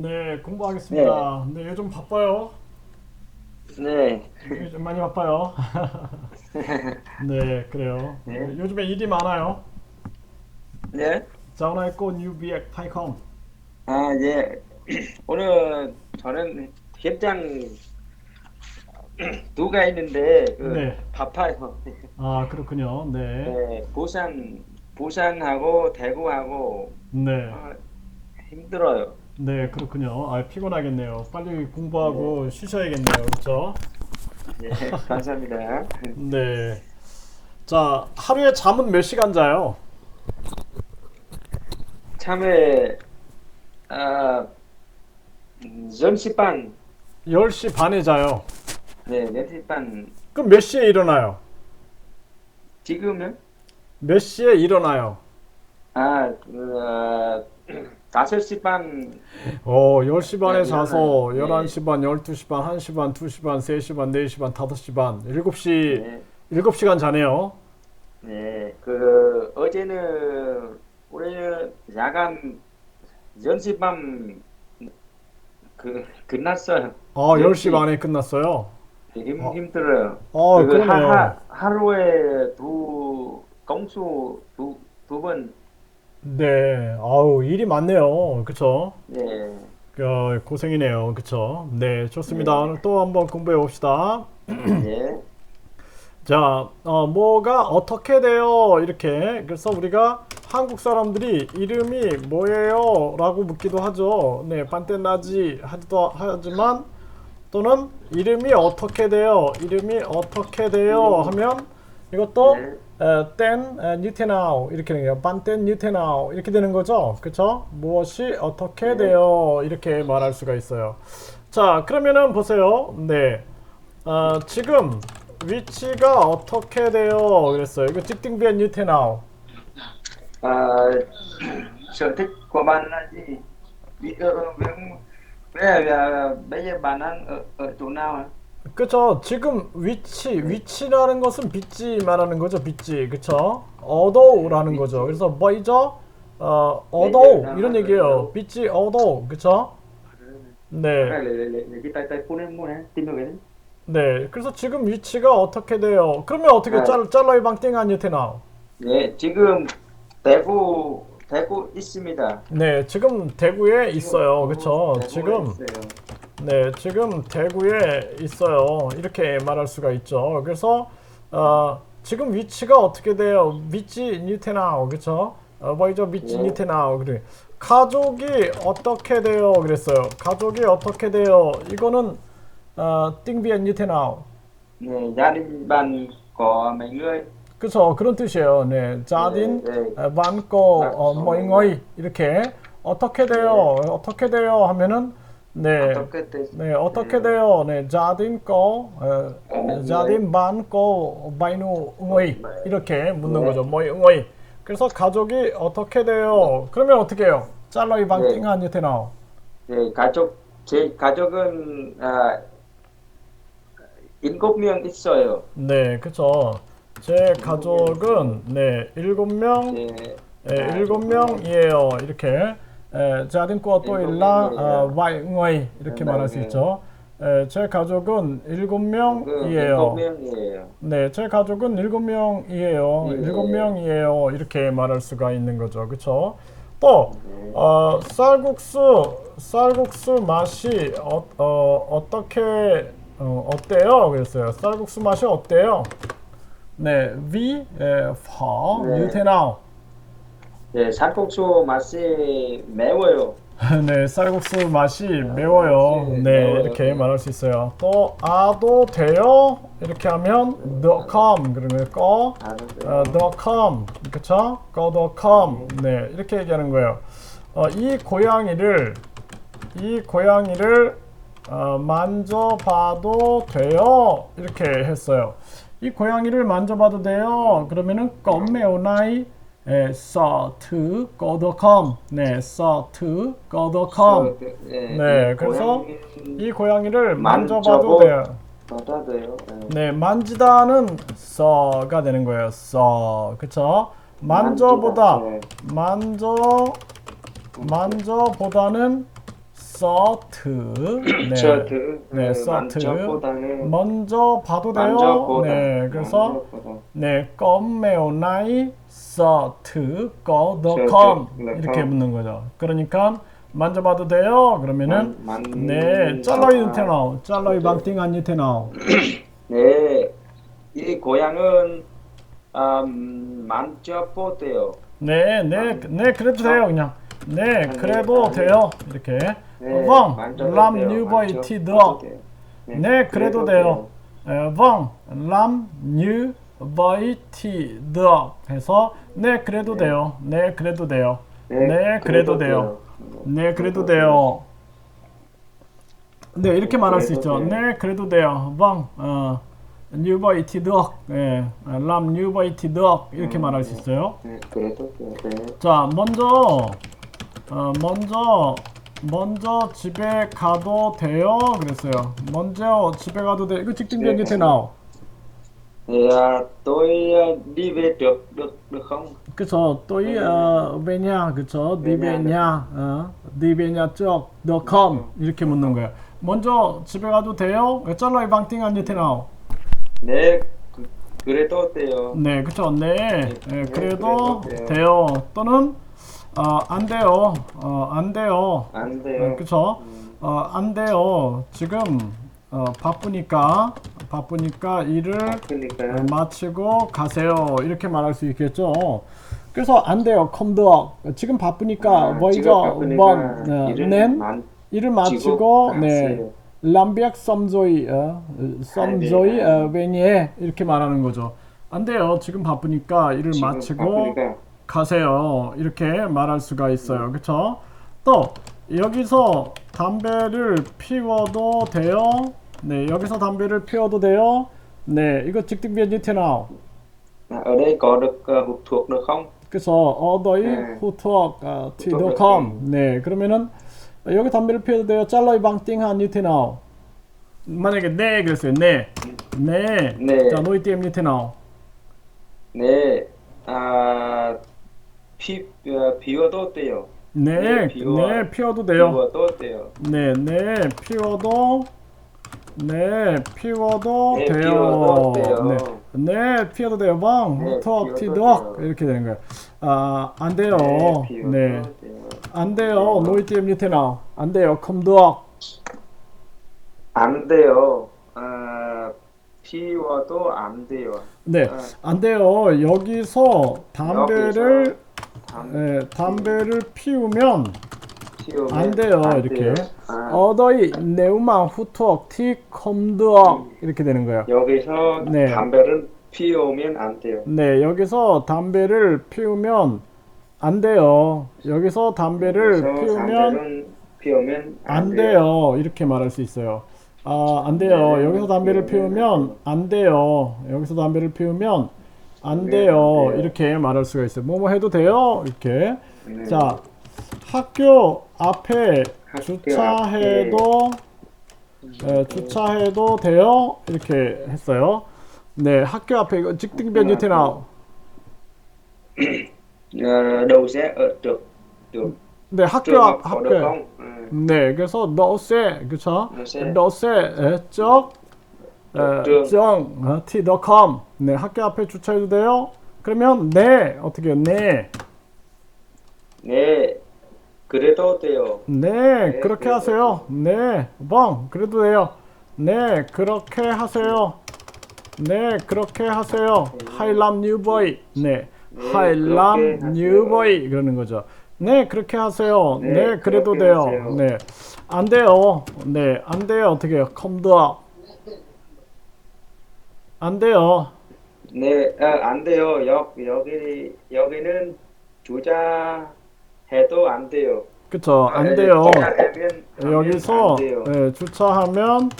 네, 공부하겠습니다. 네, 요즘 바빠요. 네. 요즘 많이 바빠요. 네, 그래요. 네. 네, 요즘에 일이 많아요. 네. 있고 뉴비액 파이컴. 아, 예. 오늘 저는 현장 두가 있는데 그 네. 바빠요. 아, 그렇군요. 네. 네. 부산 부산하고 대구하고 네. 어, 힘들어요. 네, 그렇군요. 아, 피곤하겠네요. 빨리 공부하고 쉬셔야겠네요. 그렇죠? 네. 감사합니다. 네. 자, 하루에 잠은 몇 시간 자요? 참에 아 음, 10시 반. 10시 반에 자요. 네, 10시 반. 그럼 몇 시에 일어나요? 지금은 몇 시에 일어나요? 아, 그, 어, 5시 반. 어, 10시 반에 네, 자서 일어나요. 11시 반, 12시 반, 1시 반, 2시 반, 3시 반, 4시 반, 5시 반, 7시, 네. 7시간 자네요. 네, 그 어제는 우리는 야간 연습밤 그 끝났어요. 아, 네, 10시 네. 반에 끝났어요. 힘 어. 힘들어요. 어, 그 그러네요. 하, 하루에 두 공수 두 두 번. 네. 아우, 일이 많네요. 그쵸? 네, 어, 고생이네요. 그쵸? 네, 좋습니다. 오늘 또 한번 공부해 봅시다. 네, 자, 어, 뭐가 어떻게 돼요? 이렇게. 그래서 우리가 한국 사람들이 이름이 뭐예요? 라고 묻기도 하죠. 네, 반떼나지 하지도 하지만 또는 이름이 어떻게 돼요? 이름이 어떻게 돼요? 하면 이것도 네. 에, 땐 에, 뉴테나우 이렇게 되는 거예요. 반땐 뉴테나우 이렇게 되는 거죠. 그렇죠? 무엇이 어떻게 돼요? 이렇게 말할 수가 있어요. 자, 그러면은 보세요. 네. 어, 지금 위치가 어떻게 돼요? 그랬어요. 이거 직딩비엔 뉴테나우. à, sở thích của bạn là gì? Vì, ờ, ờ, bây giờ bây giờ bạn đang ở ở chỗ nào ạ? 그쵸? 지금 위치 위치라는 것은 빛이 말하는 거죠 빛이 그쵸? 어도우라는 거죠. 그래서 뭐이죠? 어 어도우. 이런 얘기예요. 빛이 어도우. 그쵸? 네. Cái lấy lấy lấy lấy cái tay tay phun em mua này, tìm được cái đấy. 네. 그래서 지금 위치가 어떻게 돼요? 그러면 어떻게 네. 짤 짤러이 방땡 아니테나? 네, 지금 대구 대구 있습니다. 네 지금 대구에 있어요. 그쵸? 대구에 지금. 네, 지금 대구에 있어요. 이렇게 말할 수가 있죠. 그래서 어, 지금 위치가 어떻게 돼요? 위치 니테나우, 그렇죠? 어, 뭐죠? 위치 네. 니테나우. 그래. 가족이 어떻게 돼요? 그랬어요. 가족이 어떻게 돼요? 이거는 어, 띵비엔 니테나우. 네, bạn có mấy? 그렇죠. 그런 뜻이에요. 네, 자딘, 네, 네. 어. 뭐잉어이 이렇게 어떻게 돼요? 어떻게 돼요? 하면은 네. 어떻게 됐? 네, 어떻게 돼요? 네, 자딘 거, 어, 네. 자딘 반 거, 바이누 응어이 이렇게 묻는 네. 거죠. 뭐이 응어이. 그래서 가족이 어떻게 돼요? 그러면 어떻게 해요? 짤러이 방띵 네. 되나? 네, 가족 제 가족은 아, 일곱 명 있어요. 네, 그렇죠. 제 가족은 네 일곱 명, 네, 네, 일곱 명이에요. 이렇게 에, 자딘 거또 일곱 일라. 어, 와이 이렇게 네, 말할 수 네. 있죠. 에, 제 가족은 일곱 그 명이에요. 네, 제 가족은 일곱 명이에요. 네. 일곱 명이에요. 이렇게 말할 수가 있는 거죠. 그렇죠? 또 네. 어, 쌀국수 쌀국수 맛이 어, 어, 어 떻게 어, 어때요? 그랬어요. 쌀국수 맛이 어때요? 네, 위, 에, 파, 네. 유테나우. 네, 살국수 맛이 매워요. 네, 쌀국수 맛이 매워요. 맛이 네, 매워요. 이렇게 네. 말할 수 있어요. 또 아도 돼요? 이렇게 하면 the 그러면 꺼 아, 네. 어, the come 그쵸? go the 네 이렇게 얘기하는 거예요. 어, 이 고양이를 이 고양이를 어, 만져봐도 돼요 이렇게 했어요. 이 고양이를 만져봐도 돼요. 그러면은 껌메오나이 에, 서트 go the come 네 go the come 네, 네이 그래서 이 고양이를 만져봐도 돼요. 받아도요. 네. 네, 만지다는 써가 되는 거예요. 써. 그쵸? 만져보다. 네. 만져, 만져보다는 서트. 네. 네, 어, 서트. 먼저 봐도 돼요. 네, 그래서. 네, 껌메오 나이 서트 거더컴 이렇게 컴. 붙는 거죠. 그러니까 만져봐도 돼요. 그러면은 만- 만- 네, 잘라이 nào? 잘라이 như thế nào? 네, 이 고양은 음, 만져보대요. 네, 네, 네, 그래도 돼요, 그냥. 네, 네, 그래도 네. 돼요. 이렇게. 네, vậy thì được. 만져보대요. 네, 그래도 돼요. 에, vâng, được. 해서 네, 그래도 돼요. 네, 그래도 돼요. 네, 그래도 돼요. 네, 그래도 돼요. 네, 이렇게 말할 수 있죠. 그래도 돼요. 네, 그래도 돼요. vâng, 어, được. 예, thì được. 이렇게 말할 수 있어요. 네, 그래도 돼요. 네. 자, 먼저 어, 먼저 먼저 집에 가도 돼요. 그랬어요. 먼저 집에 가도 돼. 이거 변기 thế nào? Thì à, tôi à, đi về trước được được không? 그쵸. tôi 어, về nhà. 그쵸. nhà. 어, trước. được không? 이렇게 묻는 거예요. 먼저 집에 가도 돼요? 방팅 아니 thế nào? 네, 그, 그래도 돼요. 네, 그쵸. 네, 예, 그래도 그래도 돼요. 돼요. 또는 어, 안 돼요. 어, 안 돼요. 안 어, 돼요. 그쵸? 어, 안 돼요. 지금 어, 바쁘니까 바쁘니까 일을 그러니까 마치고 가세요. 이렇게 말할 수 있겠죠. 그래서 안 돼요. 컴드어. 지금 바쁘니까 아, 뭐 지금 이죠? 바쁘니까 뭐 일을 낸 만- 일을 마치고 네. 람비악 썸조이 어, 썸조이 어, 베니에 이렇게 말하는 거죠. 안 돼요. 지금 바쁘니까 일을 지금 마치고 바쁘니까 가세요. 이렇게 말할 수가 있어요. 그쵸? 또 여기서 담배를 피워도 돼요. 네, 여기서 담배를 피워도 돼요. 네, 이거 직등 변như thế nào? ở đây có được à, hút thuốc được không? 그래서 어더이 네. 후투억 어, 후투억 티도컴. 네, 그러면은 여기 담배를 피워도 돼요. 잘라이 방띵 한 như thế nào? 만약에 네 그랬어요. 네. 네. 네. 자, 노이 띠엠 như thế nào? 네, 아, 피, 아, 비워도 돼요. 네, 네. 네, 피워도 돼요. 비워도 돼요. 네, 네, 피워도 네, 피워도 네, 돼요. 피워도 돼요. 네, 네, 피워도 돼요. 방, 네, 후톡, 피워도. 이렇게 되는 거예요. 아, 안 돼요. 네, 네, 돼요. 안 돼요. 노이 띠엠 như thế nào? 안 돼요. 컴독. 안 돼요. 아, 피워도 안 돼요. 네, 아, 안 돼요. 여기서 담배를 담- 예, 담배를 피우면 안 돼요. 이렇게. 아, 어더이 네우만 후톡 티 컴독 이렇게 되는 거예요. 여기서 네. 담배를 피우면 안 돼요. 네, 여기서 담배를 피우면 안 돼요. 여기서 담배를 여기서 피우면 피우면 안 돼요. 이렇게 말할 수 있어요. 아, 안 돼요. 네, 여기서 담배를 피우면 안 돼요. 여기서 담배를 피우면 안 네, 돼요. 안 돼요. 이렇게 말할 수가 있어요. 뭐뭐 해도 돼요. 이렇게. 네. 자, 학교 앞에 학교 주차해도 에, 주차해도 돼요. 이렇게 했어요. 네, 학교 앞에 이거 직등 변như thế nào? Ờ, đầu xe ở trước trước 네, 학교 앞 học có được 학교. không? 네, 그래서 너세, 그렇죠? 너세. 너세 쪽, 에, 쪽. 정, 어, t.com. 네, 학교 앞에 주차해도 돼요? 그러면 네, 어떻게 해요? 네, 네, 그래도 돼요. 네, 그렇게 그래도 하세요. 네, 뻥, 그래도 돼요. 네, 그렇게 하세요. 네, 그렇게 하세요. 하이람 뉴보이. 네, 네, 하이람 그렇게 하세요. 뉴보이 그러는 거죠. 네, 그렇게 하세요. 네, 네, 그래도 그렇게 돼요. 하세요. 네, 안 돼요. 네, 안 돼요. 어떻게 해요? 컴드업. 안 돼요. 네, 아, 안 돼요. 여, 여기 여기는 주차 해도 안 돼요. 그쵸? 안 아, 돼요. 주차하면 하면 여기서 안 돼요. 네, 주차하면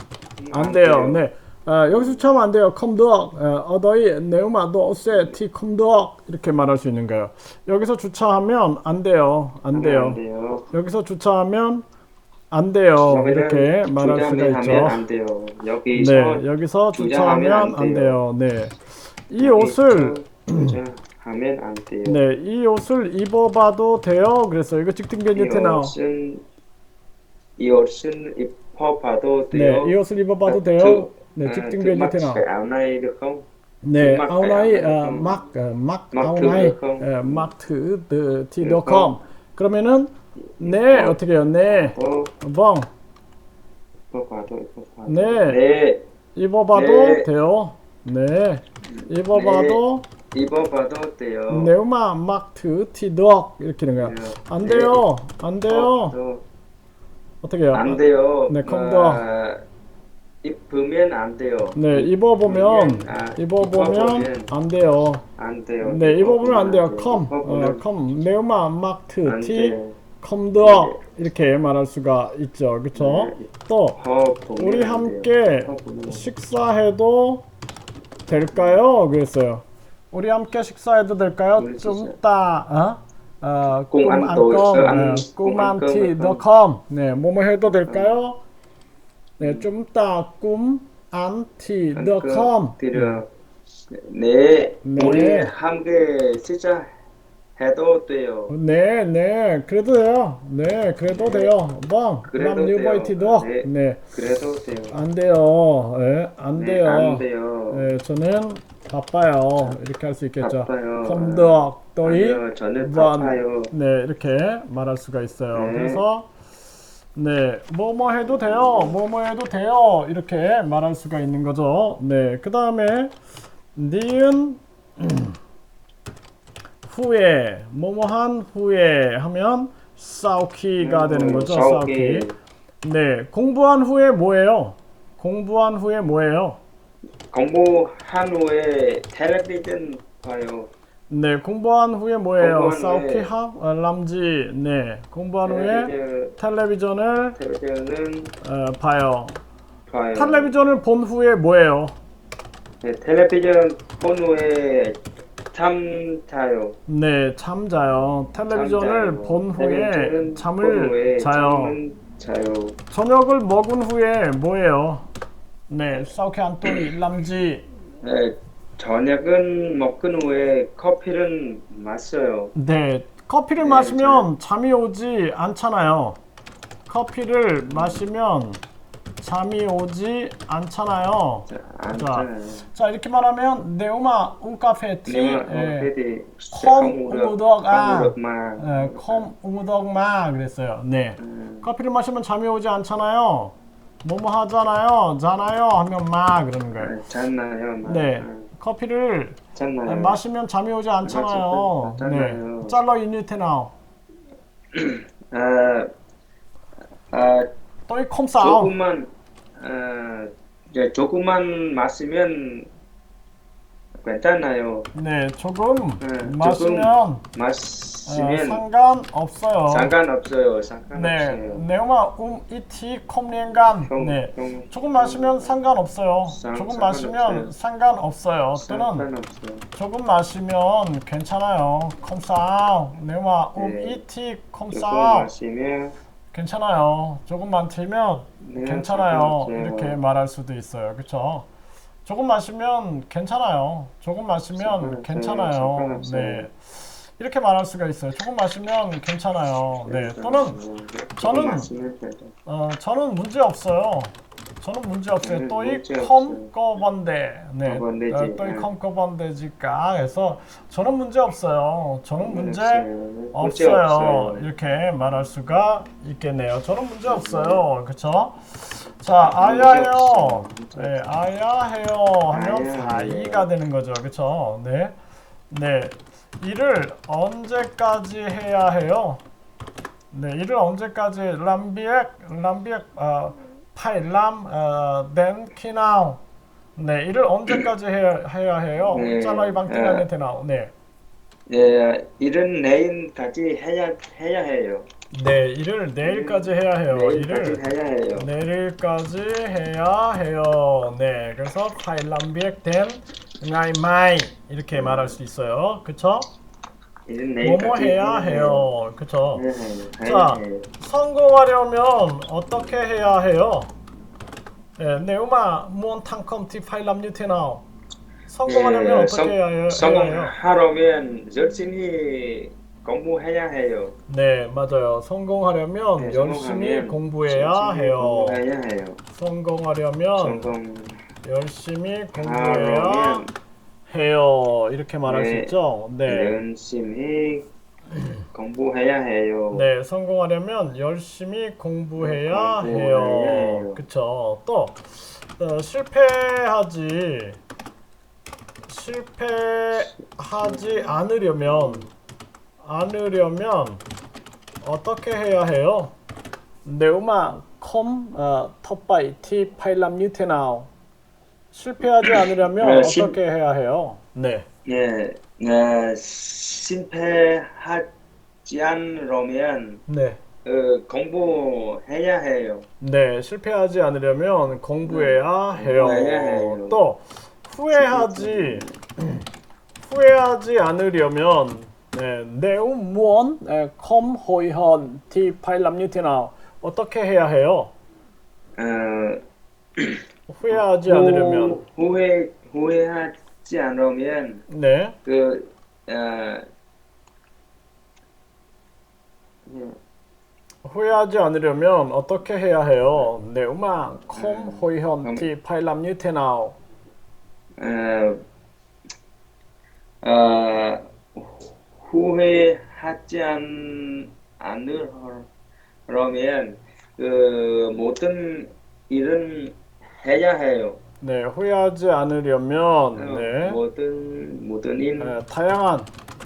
안안 돼요. 돼요. 네. 아, 여기서 주차하면 안 돼요. 컴드억. 어더이 네우마도 오세 티 컴드억 이렇게 말할 수 있는 거예요. 여기서 주차하면 안 돼요. 안 돼요. 안 돼요. 여기서 주차하면 안 돼요. 이렇게 말할 수가 있죠. 안 돼요. 여기서 네, 여기서 주차하면 안안 돼요. 네. 이 옷을 하면 안 돼요. 네, 이 옷을 입어봐도 돼요. 그래서 이거 직등 thế nào? 옷은 이 옷은 입어봐도 네, 돼요? 이 옷을 입어봐도 아, 돼요. 저- 네, 직등 thử 변 như mặc thế nào? cái áo này được không? 네, 아, không? 막, 아, 막? 아, được không? không? 그러면은 네, 어. 어떻게 해요? 네. 어, vâng, 입어봐도 입어봐도 네. 네. 입어봐도 네. 돼요. 네. 입어봐도 입어봐도 돼요. nếu mà mặc thử thì được 이렇게 되는 거야. 네. 안 돼요. 안 돼요. 입어봐도 어떻게 해요? 안 돼요. 네, 아, 입으면 안 돼요. 네, 입어보면 아, 입어보면 입어보면 안 돼요. 안 돼요. 네, 입어보면 안 돼요. 컴, 입어보면 어, 컴. nếu mà mặc thử 안 thì 돼요. không được 이렇게 말할 수가 있죠. 그렇죠? 네. 또 허 보면 우리 안 함께. 허 보면. 식사해도 될까요? 그랬어요. 우리 함께 식사해도 될까요? 좀 식사. 따, 어? 어, cùng 꿈 ăn ăn tối, cơm, sơ ăn- 네, 꿈? 네, 뭐뭐 해도 될까요? 네, 좀 따, 꿈 ăn thì ăn được cơm không? thì được. 네, 네. 우리 함께 식사 해도 돼요. 네, 네, 그래도 돼요. 네, 그래도 네. 돼요. vâng, 그래도 được. 네. 네, 그래도 돼요. 안 돼요. 네, 안 네, 돼요. 안 돼요. 네, 저는 바빠요. 이렇게 할 수 있겠죠. 바빠요. 아니요, 저는 vâng. 바빠요. 네, 이렇게 말할 수가 있어요. 네. 그래서 네, 뭐 뭐 해도 돼요. 뭐 뭐 해도 돼요. 이렇게 말할 수가 있는 거죠. 네, 그 다음에 니은 후에 뭐뭐한 후에 하면 싸우키가 되는 거죠. 싸우키. 네, 공부한 후에 뭐예요? 공부한 후에 뭐예요? 공부한 후에 텔레비전 봐요. 네, 공부한 후에 뭐예요? 공부한 싸우키 후에- 하 어, 람지. 네, 공부한 후에 텔레비전, 텔레비전을 텔레비전은 어, 봐요. 봐요. 텔레비전을 본 후에 뭐예요? 네, 텔레비전 본 후에 잠 자요. 네, 잠 자요. 텔레비전을 잠 자요. 본 후에 텔레비전은 본 잠을 후에 자요. 잠은 자요. 저녁을 먹은 후에 뭐예요? 네, 싸우키 안토니 람지. 네, 저녁은 먹은 후에 커피를 마셔요. 네, 커피를 네, 마시면 잠이 오지 않잖아요. 커피를 마시면 잠이 오지 않잖아요. 자, 안 자. 자 이렇게 말하면 네오마 운카페티 예, được mà 예, 컴 우덕마 그랬어요. 네. 음, 커피를 마시면 잠이 오지 않잖아요. 뭐뭐 하잖아요. 잖아요 하면 마 그러는 거예요. 아, 잤나요? 마. 네. 아, 커피를 잤나요? 마시면 잠이 오지 않잖아요. 마시면 네. 잘라 이뉴테나우. 아, 아, 또이 컴싸우. 조금만 아, 이제 조금만 마시면 괜찮아요. 네, 조금 네, 마시면 어, 마시면 상관 없어요. 상관 없어요. 네, 상관없어요. 네오마 움 이티 콤리엔간. 형, 네. 형, 조금 마시면 상관 없어요. 상- 조금. 마시면 상관 없어요. 또는 상관없어요. 조금 마시면 괜찮아요. 컴싸우. 네오마 움 네. 이티. 마시면 괜찮아요. 조금만 틀면 네, 괜찮아요. 이렇게 말할 수도 있어요. 그렇죠? 조금 마시면 괜찮아요. 조금 마시면 상관없어요. 괜찮아요. 상관없어요. 네. 이렇게 말할 수가 있어요. 조금 마시면 괜찮아요. 네. 또는 조금 저는-. 어, 저는 문제 없어요. 저는 문제 없어요. 네, 또이 문제 컴거번데. 네. 어, 또이 네. 컴거번데지까. 그래서 저는 문제 없어요. 저는 문제 없어요. 이렇게 말할 수가 있겠네요. 저는 문제 없어요. 그쵸? 자, 아야해요. 없어요. 네, 아야해요 하면. 사이가 되는 거죠. 그쵸? 네. 네. 일을 언제까지 해야 해요? 네, 일을 언제까지 람비엑 람비엑 어, 파일람 어, 덴 키나우 네, 일을 언제까지 해야, 해야 해요? 네, 방팅하면 어. 되나우? 네. 예, 일은 내일까지 해야 해야 해요. 네, 일을 내일까지 해야 해요. 내일까지 일을 해야 해요. 내일까지 해야 해요. 네, 그래서 파일람비엑 된 nga이 마이 이렇게 말할 수 있어요. 그쵸? 일은 뭐뭐 내일까지 해야 해요. 그쵸? 해야 해요. 자, 해야 해요. 선거하려면 어떻게 해야 해요? 네, 네우마 무언 탕컴티 파일람 뉴테나우 선거하려면 예, 어떻게 해야 해요? 해야 해요? 성공하려면 열심히 공부해야 해요. 네, 맞아요. 성공하려면 네, 열심히 성공하면 공부해야 열심히 해요. 공부해야 해요. 성공하려면 성공 열심히 공부해야 하려면 해요. 이렇게 말할 수 네. 있죠? 네. 열심히 공부해야 해요. 네, 성공하려면 열심히 공부해야 공부해야 해요. 해요. 그쵸. 또, 어, 실패하지, 실패하지 않으려면, 않으려면, 어떻게 해야 해요? Nếu mà không uh, thất bại thì phải làm như thế nào? 실패하지 않으려면 네, 실- 어떻게 해야 해요? 네. 네, 네, 실패하지 않으려면 네. 어, 공부해야 해요. 네, 실패하지 않으려면 공부해야 해요. 네, 공부해야 해요. 또 후회하지 후회하지 않으려면 네, nếu muốn eh, không hối hận thì phải làm như thế nào? 어떻게 해야 해요? 어, 후회하지 않으려면 후, 후회 후회하지 않으면 네, 그 어, 예, 후회하지 않으려면 어떻게 해야 해요? nếu mà không hối hận không- thì phải làm như thế nào? 어, 어, 후회하지 않, 않으려면 그 모든 일은 해야 해요. 네, 후회하지 않으려면 어, 네, 모든 모든 일. 에, 다양한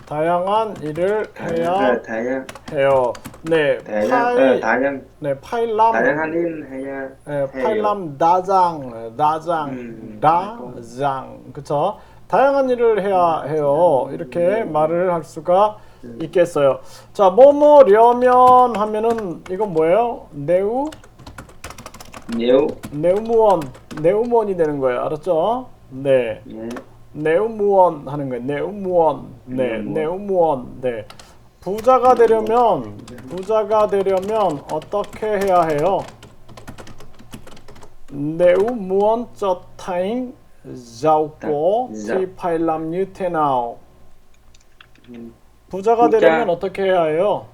다양한 일을 해야 다, 다양 해요. 네, 다양 파이, 어, 다양. 네, 파일람, 다양한 일 해야 네, 파일람 다장, 다장, 음, 다장, 그쵸? 다양한 일을 해야 해요. 이렇게 말을 할 수가 있겠어요. 자, 뭐뭐려면 하면은 이건 뭐예요? 내우, 매우 내우무원, 내우무원이 되는 거예요. 알았죠? 네. 예, 내우무원 하는 거예요. 내우무원. 네. 내우무원. 네. 부자가 되려면 부자가 되려면 어떻게 해야 해요? 내우무원 cho làm như thế nào? 음, 부자가 부자. 되려면 어떻게 해야 해요?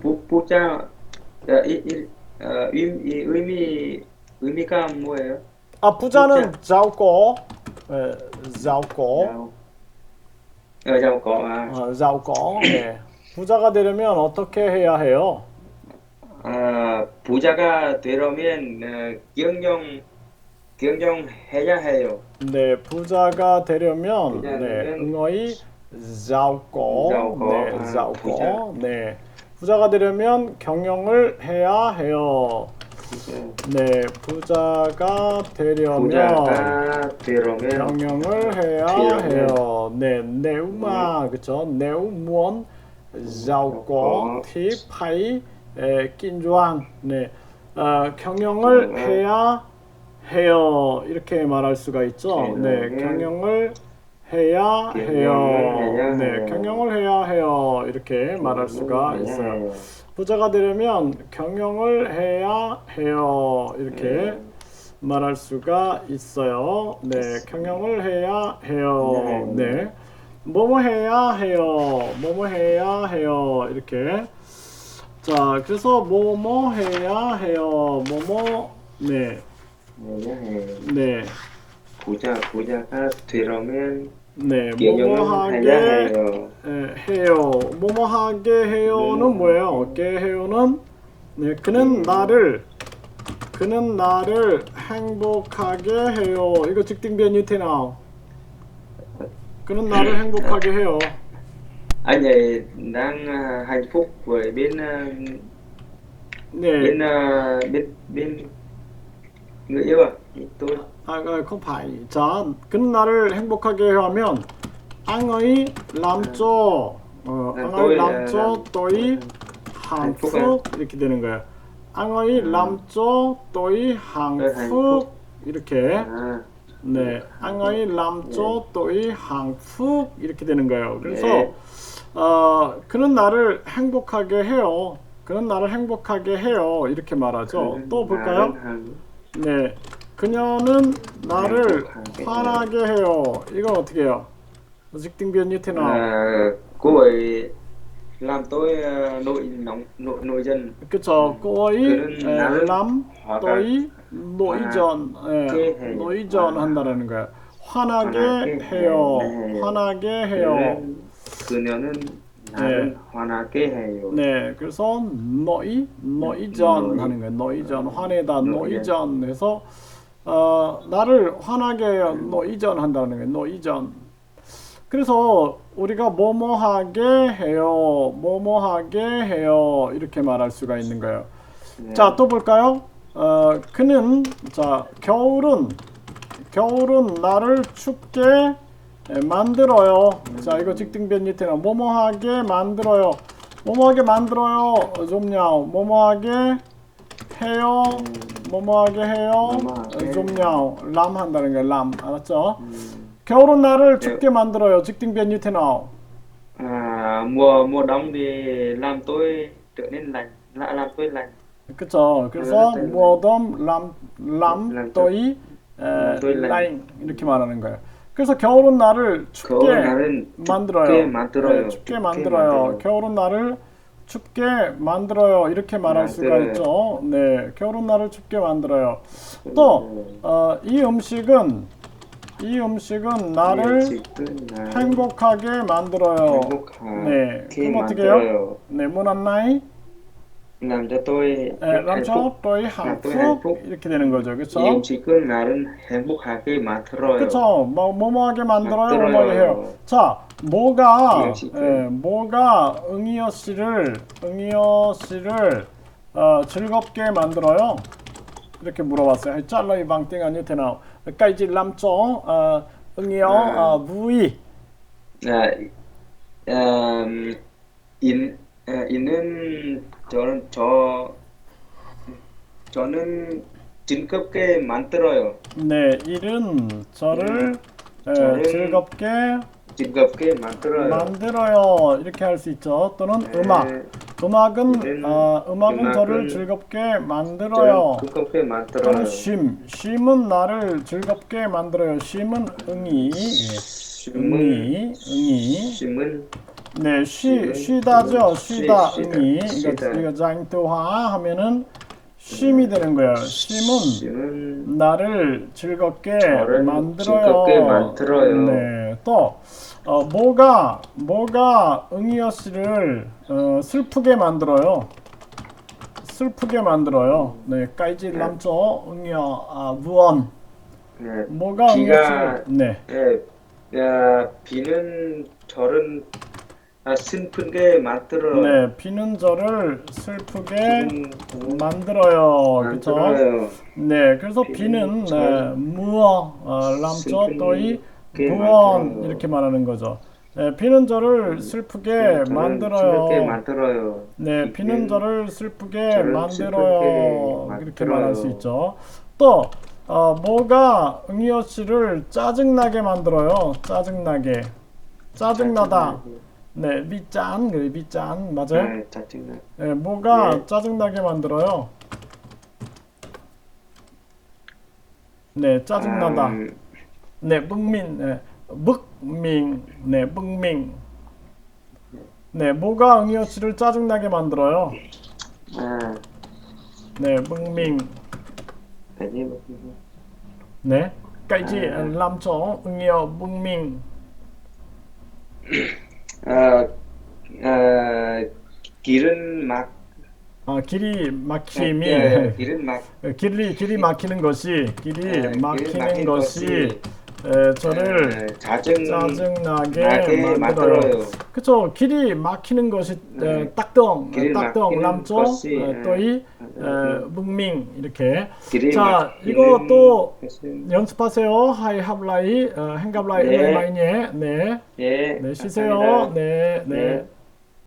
부, 부자 어, 이, 이, 어, 의미 의미 의미가 뭐예요? 아, 부자는 어, giàu có. 네. 부자가 되려면 어떻게 해야 해요? 아, 부자가 되려면 어, 경영 경영해야 해요. 네, 부자가 되려면 부자는 네, giàu có, 네, 아, 부자. 네, 부자가 되려면 경영을 해야 해요. 네, 부자가 되려면 부자가 되려면 경영을 해야 되려면. 해요. 네, nếu mà 그쵸? có. thì phải 에, doanh. 네, 어, 경영을 음. 해야 해요. 이렇게 말할 수가 있죠. 네, 경영을 해야 해요. 네. 경영을 해야 해요. 이렇게 말할 수가 있어요. 부자가 되려면 경영을 해야 해요. 이렇게 네. 말할 수가 있어요. 네, 경영을 해야 해요. 네. 네. 뭐뭐 해야 해요. 뭐뭐 해야 해요. 이렇게. 자, 그래서 뭐뭐 해야 해요. 뭐뭐 네. 네. 부자 부자가 되려면 네. 경영을 뭐뭐 해야 하게 해요. 에, 해요. 뭐뭐 하게 해요는 네. 뭐예요? 게 해요는 네, 그는 나를 그는 나를 행복하게 해요. 이거 직딩변 유태나. 그는 나를 행복하게 해요. Anh này đang hạnh phúc với bên 네. bên à, bên bên người yêu à? Tôi 아, 아, không phải. 자, 그는 나를 행복하게 하면 어, 네, cho làm- tôi hạnh phúc phúc 이렇게 되는 거예요. tôi hạnh Tôi hạnh phúc 이렇게 네, cho tôi hạnh phúc 이렇게 되는 거예요. 그래서 네. 어, 그는 나를 행복하게 해요. 그는 나를 행복하게 해요. 이렇게 말하죠. 또 볼까요? 네, 그녀는 나를 행복하게 화나게 해요. 이건 어떻게 해요? 직딩변 유태나. à, cô ấy làm tôi ờ, nổi nóng. 꼬이 그런 에, 나를 람 화가 또이 노이전 예, 화나게 해. 노이전 화나- 한다라는 거야. 화나게 해요. 해. 화나게 해요. 그는 그녀는 나를 화나게 해요. 네, 그래서 노이전 노이. 하는 거예요. 노이전 화내다. 노이전 해서 어, 나를 화나게 해요. 노이전 한다는 거예요. 노이전. 그래서 우리가 뭐뭐하게 해요. 뭐뭐하게 해요. 이렇게 말할 수가 있는 거예요. 네. 자, 또 볼까요? 어, 그는 자, 겨울은 겨울은 나를 춥게 에, 만들어요. 자, 이거 직등변 밑에는 뭐뭐하게 만들어요. 뭐뭐하게 만들어요. 좀냐. 뭐뭐하게 해요. 뭐뭐하게 해요. 뭐뭐하게. 좀냐. 람 한다는 거예요. 람. 알았죠? 음, 겨울은 나를 춥게 만들어요. 직등변 밑에 나오. à, mùa mùa đông thì làm tôi trở nên lạnh lại làm tôi lạnh 그쵸. 그래서 네, 네, 네. 무어덤 람, 람, 람, 또이, 에, 또이, 라인. 라인 이렇게 말하는 거예요. 그래서 겨울은 나를 춥게 만들어요. 춥게 만들어요. 네, 춥게 만들어요. 겨울은 나를 춥게 만들어요. 이렇게 말할 수가 만들어요. 있죠. 네, 겨울은 나를 춥게 만들어요. 또, 어, 이 음식은 이 음식은 나를 행복하게 만들어요. 네, 그럼 어떻게 해요? 만들어요. 네, 문안나이 làm cho tôi 에, hạnh phúc. tôi. 이렇게 되는 거죠. 그렇죠? 이 음식은 나를 행복하게 만들어요. 그렇죠. 뭐 뭐뭐하게 만들어요. 만들어요. 해요. 자, 뭐가 이. 예, 뭐가 응이어 씨를 응이어 씨를 어, 즐겁게 만들어요. 이렇게 물어봤어요. tiếng Anh như thế nào? Cái gì làm cho ờ, 응이어 음. ờ, vui? 아, 음, 인, 아, 이는 저는 저 저는 즐겁게 만들어요. 네, 일은 저를 예, 저를 즐겁게 즐겁게 만들어요. 만들어요. 이렇게 할 수 있죠. 또는 네, 음악. 음악은 어, 음악은 음악은 저를 즐겁게 만들어요. 즐겁게 또는 만들어요. 쉼. 쉼은 나를 즐겁게 만들어요. 쉼은 응이. 예. 심은 응이. 응이. 심은 네, 쉬 쉼은 쉬다죠. 쉬- 쉬다. 쉬다. 이거 이거 장토화 하면은 쉼이 되는 거예요. 쉼은 심은 나를 즐겁게 만들어요. 즐겁게 만들어요. 네. 또 어, 뭐가 뭐가 응이어 씨를 어, 슬프게 만들어요. 슬프게 만들어요. 네, 까이지 남죠. 응이어 아, 무언. 네, 뭐가 응이어 씨를 네. 예, 야, 비는 저를 아, 슬프게 만들어요. 네, 비는 저를 슬프게 음, 만들어요. 그렇죠? 만들어요. 네, 그래서 비는 비는 네, 무어 어, 람저 또이 무언 만들어요. 이렇게 말하는 거죠. 네, 비는 저를 슬프게 저를 만들어요. 슬프게 만들어요. 네, 비는 저를 슬프게 저를 만들어요. 슬프게 이렇게 만들어요. 말할 수 있죠. 또 어, 뭐가 응이어 씨를 짜증나게 만들어요. 짜증나게. 짜증나다. 네, 미짠, 그래 미짠 맞아요? 네, 짜증나. 네, 뭐가 네. 짜증나게 만들어요? 네, 짜증나다. 음, 네, bưng 네, bức 네, bưng 네, 뭐가 응이어 씨를 짜증나게 만들어요? 아, 네, gì mà- 네, cái gì À. làm cho 응이어 bưng 아, 아, 길은 막 아, 길이 막힘이 예, 길은 막 길이 길이 막히는 것이 길이 예, 막히는 것이 것이 에, 저를 에, 짜증 짜증나게 나게 만들어요. 만들어요. 그쵸 길이 막히는 것이 네. 에, 길이 딱동 막히는 남쪽 것이, 에, 예. 또이 음. 뭉밍 이렇게 길이 자, 막히는 이거 또 것은- 연습하세요. 하이 합라이 어, 행갑라이 네. 마이네 네. 예, 네 쉬세요. 감사합니다. 네, 네. 네.